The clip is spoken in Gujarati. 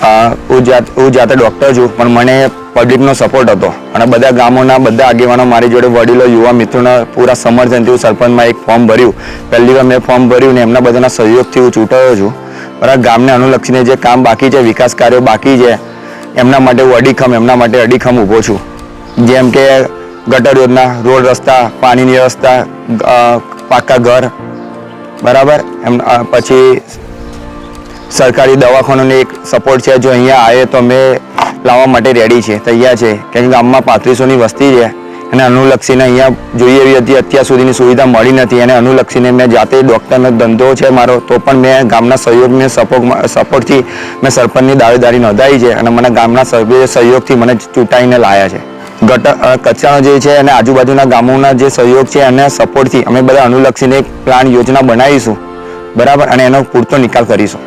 હું જાત હું જાતે ડૉક્ટર છું, પણ મને પબ્લિકનો સપોર્ટ હતો. અને બધા ગામોના બધા આગેવાનો મારી જોડે વડીલો, યુવા મિત્રોના પૂરા સમર્થનથી હું સરપંચમાં એક ફોર્મ ભર્યું. પહેલી વાર મેં ફોર્મ ભર્યું ને એમના બધાના સહયોગથી હું ચૂંટાયો છું. બરાબર ગામને અનુલક્ષીને જે કામ બાકી છે, વિકાસ કાર્યો બાકી છે, એમના માટે હું અડીખમ, એમના માટે અડીખમ ઊભો છું. જેમ કે ગટર યોજના, રોડ રસ્તા, પાણીની વ્યવસ્થા પાકા ઘર. બરાબર? એમ પછી સરકારી દવાખાનાનો એક સપોર્ટ છે. જો અહીંયા આવે તો અમે લાવવા માટે રેડી છે. તૈયાર છે. કેમ કે ગામમાં પાંત્રીસોની વસ્તી છે અને અનુલક્ષીને અહીંયા જોઈએ એવી હતી અત્યાર સુધીની સુવિધા મળી નથી અને અનુલક્ષીને મેં જાતે ડૉક્ટરનો ધંધો છે મારો, તો પણ મેં ગામના સહયોગને સપોર્ટ સપોર્ટથી મેં સરપંચની દાવેદારી નોંધાવી છે અને મને ગામના સહયોગથી મને ચૂંટાઈને લાયા છે. ગટર કચરાનો જે છે અને આજુબાજુના ગામોના જે સહયોગ છે અને સપોર્ટથી અમે બધા અનુલક્ષીને એક પ્લાન યોજના બનાવીશું. બરાબર? અને એનો પૂરતો નિકાલ કરીશું.